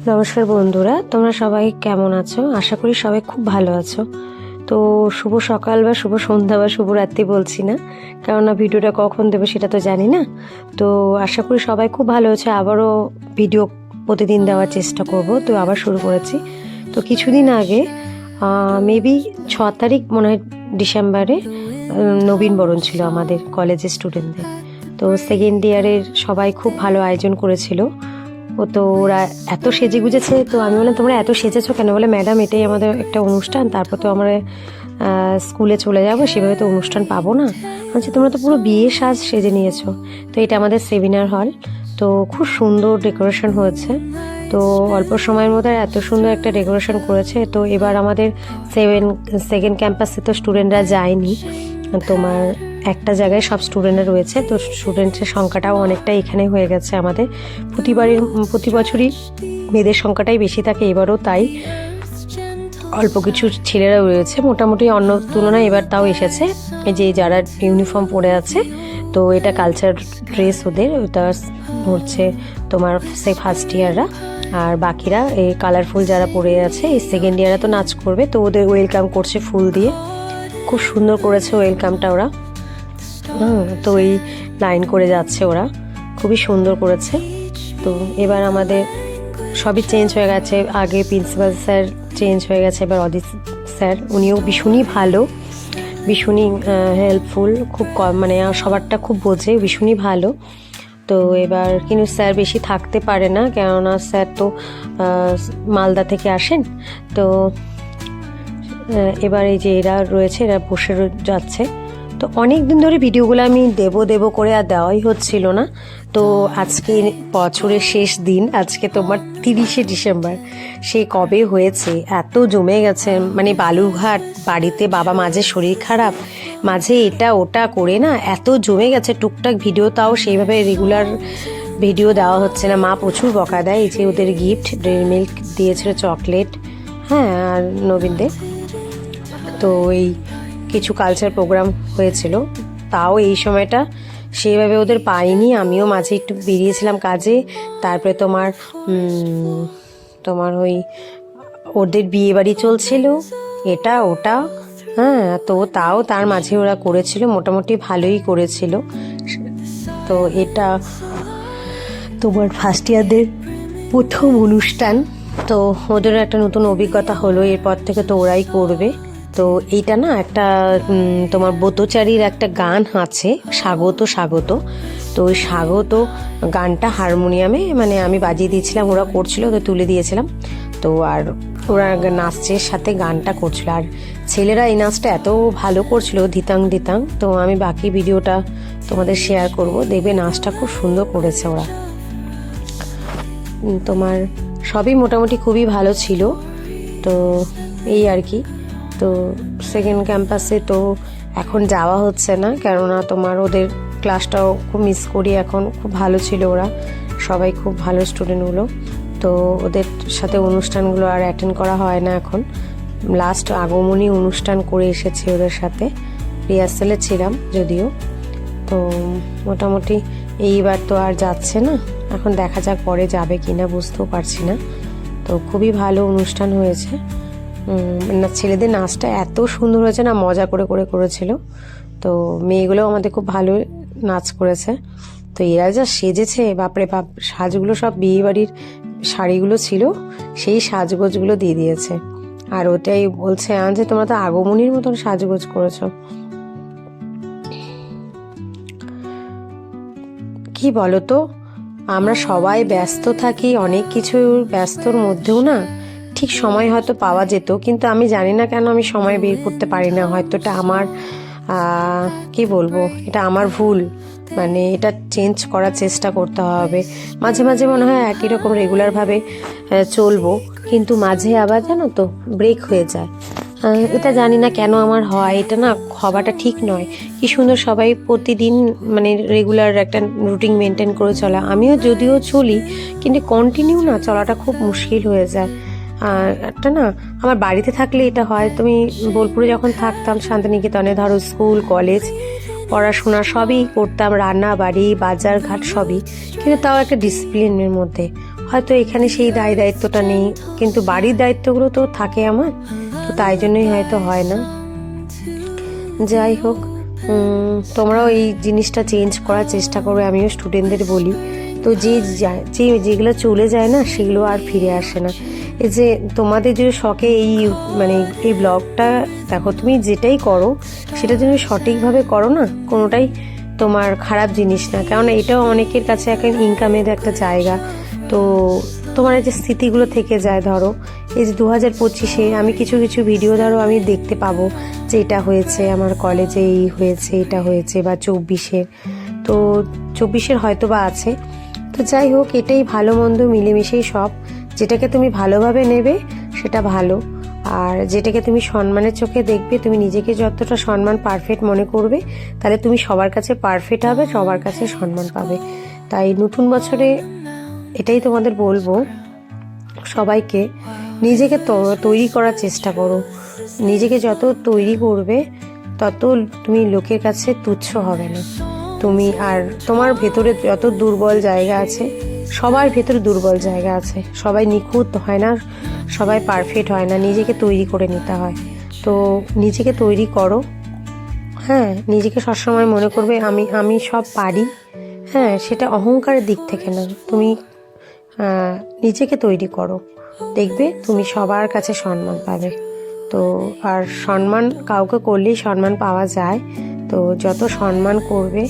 নমস্কার বন্ধুরা, তোমরা সবাই কেমন আছো? আশা করি সবাই খুব ভালো আছো। তো শুভ সকাল বা শুভ সন্ধ্যা বা শুভ রাত্রি বলছি না, কেননা ভিডিওটা কখন দেবে সেটা তো জানি না। তো আশা করি সবাই খুব ভালো আছে, আবারও ভিডিও প্রতিদিন দেওয়ার চেষ্টা করব। তো আবার শুরু করেছি। তো কিছুদিন আগে মেবি ছ তারিখ মনে হয় ডিসেম্বরে নবীন বরণ ছিল আমাদের কলেজের স্টুডেন্টদের তো সেকেন্ড ইয়ারের সবাই খুব ভালো আয়োজন করেছিল। ও তো ওরা এত সেজে গুজেছে, তো আমি বললাম, তোমরা এত সেজেছো কেন? বলে, ম্যাডাম, এটাই আমাদের একটা অনুষ্ঠান, তারপর তো আমরা স্কুলে চলে যাব, সেভাবে তো অনুষ্ঠান পাবো না। বলছি, তোমরা তো পুরো বিয়ে সাজ সেজে নিয়েছো। তো এটা আমাদের সেমিনার হল। তো খুব সুন্দর ডেকোরেশন হয়েছে। তো অল্প সময়ের মধ্যে এত সুন্দর একটা ডেকোরেশন করেছে। তো এবার আমাদের সেভেন, সেকেন্ড ক্যাম্পাসে তো স্টুডেন্টরা যায়নি। তোমার একটা জায়গায় সব স্টুডেন্টরা রয়েছে, তো স্টুডেন্টের সংখ্যাটাও অনেকটা এখানে হয়ে গেছে আমাদের। প্রতিবারের প্রতি বছরই মেয়েদের সংখ্যাটাই বেশি থাকে, এবারও তাই। অল্প কিছু ছেলেরা রয়েছে, মোটামুটি অন্য তুলনায় এবার তাও এসেছে। যে যারা ইউনিফর্ম পরে আছে, তো এটা কালচার ড্রেস ওদের, ওটা হচ্ছে তোমার সে ফার্স্ট ইয়াররা আর বাকিরা এই কালারফুল যারা পরে আছে, এই সেকেন্ড ইয়াররা তো নাচ করবে, তো ওদের ওয়েলকাম করছে ফুল দিয়ে। খুব সুন্দর করেছে ওয়েলকামটা ওরা। হুম, তো এই লাইন করে যাচ্ছে ওরা। খুবই সুন্দর করেছে। তো এবার আমাদের সবই চেঞ্জ হয়ে গেছে। আগে প্রিন্সিপাল স্যার চেঞ্জ হয়ে গেছে এবার অদিত স্যার উনিও ভীষণই ভালো ভীষণই হেল্পফুল খুব কম মানে সবারটা খুব বোঝে ভীষণই ভালো। তো এবার কিন্তু স্যার বেশি থাকতে পারে না কেননা স্যার তো মালদা থেকে আসেন। তো এবার এই যে এরা রয়েছে এরা বসে যাচ্ছে। তো অনেক দিন ধরে ভিডিওগুলো আমি দেব দেবো করে আর দেওয়াই হচ্ছিল না। তো আজকে বছরের শেষ দিন, আজকে তোমার তিরিশে ডিসেম্বর। সে কবে হয়েছে? এত জমে গেছে। মানে বালুরঘাট বাড়িতে বাবা মাঝে শরীর খারাপ, মাঝে এটা ওটা করে না, এত জমে গেছে। টুকটাক ভিডিও তাও সেইভাবে রেগুলার ভিডিও দেওয়া হচ্ছে না। মা প্রচুর বকা দেয়, এই যে ওদের গিফট ডেয়ারি মিল্ক দিয়েছিল চকলেট হ্যাঁ আর নবীনদের। তো এই কিছু কালচার প্রোগ্রাম হয়েছিল, তাও এই সময়টা সেইভাবে ওদের পাইনি। আমিও মাঝে একটু বেরিয়েছিলাম কাজে, তারপরে তোমার তোমার ওই ওদের বিয়ে বাড়ি চলছিল, এটা, ওটা হ্যাঁ তো তাও তার মাঝে ওরা করেছিল, মোটামুটি ভালোই করেছিল। তো এটা তোমার ফার্স্ট ইয়ারদের প্রথম অনুষ্ঠান, তো ওদেরও একটা নতুন অভিজ্ঞতা হলো, এরপর থেকে তো ওরাই করবে। তো এইটা না একটা তোমার ব্রতচারীর একটা গান আছে, স্বাগত স্বাগত। তো ওই স্বাগত গানটা হারমোনিয়ামে মানে আমি বাজিয়ে দিয়েছিলাম, ওরা করছিল, তো তুলে দিয়েছিলাম। তো আর ওরা নাচের সাথে গানটা করছিল। আর ছেলেরা এই নাচটা এত ভালো করছিল, ধিতাং ধিতাং। তো আমি বাকি ভিডিওটা তোমাদের শেয়ার করব। দেখবে নাচটা খুব সুন্দর করেছে ওরা। তোমার সবই মোটামুটি খুবই ভালো ছিল। তো এই আর কি। তো সেকেন্ড ক্যাম্পাসে তো এখন যাওয়া হচ্ছে না, কেননা তোমার ওদের ক্লাসটাও খুব মিস করি, এখন খুব ভালো ছিল ওরা, সবাই খুব ভালো স্টুডেন্টগুলো তো ওদের সাথে অনুষ্ঠানগুলো আর অ্যাটেন্ড করা হয় না এখন। লাস্ট আগমনী অনুষ্ঠান করে এসেছি ওদের সাথে রিহার্সালে ছিলাম যদিও। তো মোটামুটি এইবার তো আর যাচ্ছে না, এখন দেখা যাক পরে যাবে কিনা বুঝতেও পারছি না। তো খুবই ভালো অনুষ্ঠান হয়েছে। না, ছেলেদের নাচটা এত সুন্দর হয়েছে না, মজা করে করে করেছিল। তো মেয়েগুলো আমাদের খুব ভালো নাচ করেছে। তো এরা যা সেজেছে, বাপরে বাপ, সাজগুলো সব বিয়ে বাড়ির শাড়িগুলো ছিল, সেই সাজগোজগুলো দিয়ে দিয়েছে। আর ওটাই বলছে যে তোমরা তো আগমনীর মতন সাজগোজ করেছ। কি বলো তো, আমরা সবাই ব্যস্ত থাকি, অনেক কিছু ব্যস্তর মধ্যেও না ঠিক সময় হয়তো পাওয়া যেত, কিন্তু আমি জানি না কেন আমি সময় বের করতে পারি না। হয়তো এটা আমার কি বলব, এটা আমার ভুল। মানে এটা চেঞ্জ করার চেষ্টা করতে হবে। মাঝে মাঝে মনে হয় একই রকম রেগুলারভাবে চলবো, কিন্তু মাঝে আবার জানো তো ব্রেক হয়ে যায়। এটা জানি না কেন আমার হয়, এটা না হওয়াটা ঠিক নয়। কি সুন্দর সবাই প্রতিদিন মানে রেগুলার একটা রুটিন মেনটেন করে চলা। আমিও যদিও চলি, কিন্তু কন্টিনিউ না, চলাটা খুব মুশকিল হয়ে যায়। একটা না, আমার বাড়িতে থাকলে এটা হয়। তুমি বোলপুরে যখন থাকতাম, শান্তিনিকেতনে ধরো স্কুল, কলেজ, পড়াশোনা সবই করতাম, রান্না বাড়ি, বাজার ঘাট সবই। কিন্তু তাও একটা ডিসিপ্লিনের মধ্যে। হয়তো এখানে সেই দায় দায়িত্বটা নেই, কিন্তু বাড়ির দায়িত্বগুলো তো থাকে আমার, তো তাই জন্যই হয়তো হয় না। যাই হোক তোমরাও এই জিনিসটা চেঞ্জ করার চেষ্টা করো, আমিও স্টুডেন্টদের বলি। তো যে যে যেগুলো চলে যায় না, সেগুলো আর ফিরে আসে না। এই যে তোমাদের যদি শখে এই মানে এই ব্লগটা দেখো, তুমি যেটাই করো, সেটা তুমি সঠিকভাবে করো না, কোনোটাই তোমার খারাপ জিনিস না। কেননা এটাও অনেকের কাছে একটা ইনকামের একটা জায়গা। তো তোমার যে স্মৃতিগুলো থেকে যায়, ধরো, এই যে দু হাজার পঁচিশে আমি কিছু কিছু ভিডিও ধরো আমি দেখতে পাবো যে এটা হয়েছে, আমার কলেজে এই হয়েছে, এটা হয়েছে, বা চব্বিশে। তো চব্বিশের হয়তো বা আছে। তো যাই হোক, এটাই ভালো মন্দ মিলেমিশেই সব। যেটাকে তুমি ভালোভাবে নেবে, সেটা ভালো। আর যেটাকে তুমি সম্মানের চোখে দেখবে, তুমি নিজেকে যতটা সম্মান পারফেক্ট মনে করবে, তাহলে তুমি সবার কাছে পারফেক্ট হবে, সবার কাছে সম্মান পাবে। তাই নতুন বছরে এটাই তোমাদের বলব, সবাইকে নিজেকে তৈরি করার চেষ্টা করো। নিজেকে যত তৈরি করবে, তত তুমি লোকের কাছে তুচ্ছ হবে না। তুমি আর তোমার ভেতরে যত দুর্বল জায়গা আছে সবার ভেতরে দুর্বল জায়গা আছে। সবাই নিখুঁত হয় না, সবাই পারফেক্ট হয় না, নিজেকে তৈরি করে নিতে হয়। তো নিজেকে তৈরি করো। হ্যাঁ নিজেকে সবসময় মনে করবে, আমি আমি সব পারি। হ্যাঁ সেটা অহংকারের দিক থেকে না। তুমি নিজেকে তৈরি করো। দেখবে তুমি সবার কাছে সম্মান পাবে। তো আর সম্মান কাউকে করলেই সম্মান পাওয়া যায়। তো যত সম্মান করবে,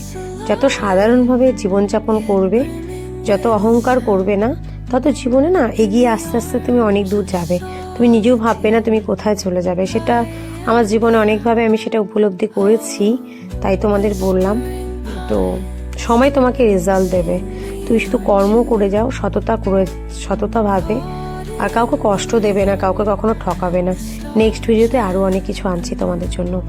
যত সাধারণভাবে জীবনযাপন করবে যত অহংকার করবে না, তত জীবনে না এগিয়ে আস্তে আস্তে তুমি অনেক দূর যাবে। তুমি নিজেও ভাববে না তুমি কোথায় চলে যাবে। সেটা আমার জীবনে অনেকভাবে আমি সেটা উপলব্ধি করেছি, তাই তোমাদের বললাম। তো সময় তোমাকে রেজাল্ট দেবে। তুমি শুধু কর্ম করে যাও, সততা করে, সততা ভাবে। আর কাউকে কষ্ট দেবে না, কাউকে কখনো ঠকাবে না। নেক্সট ভিডিওতে আরও অনেক কিছু আনছি তোমাদের জন্য।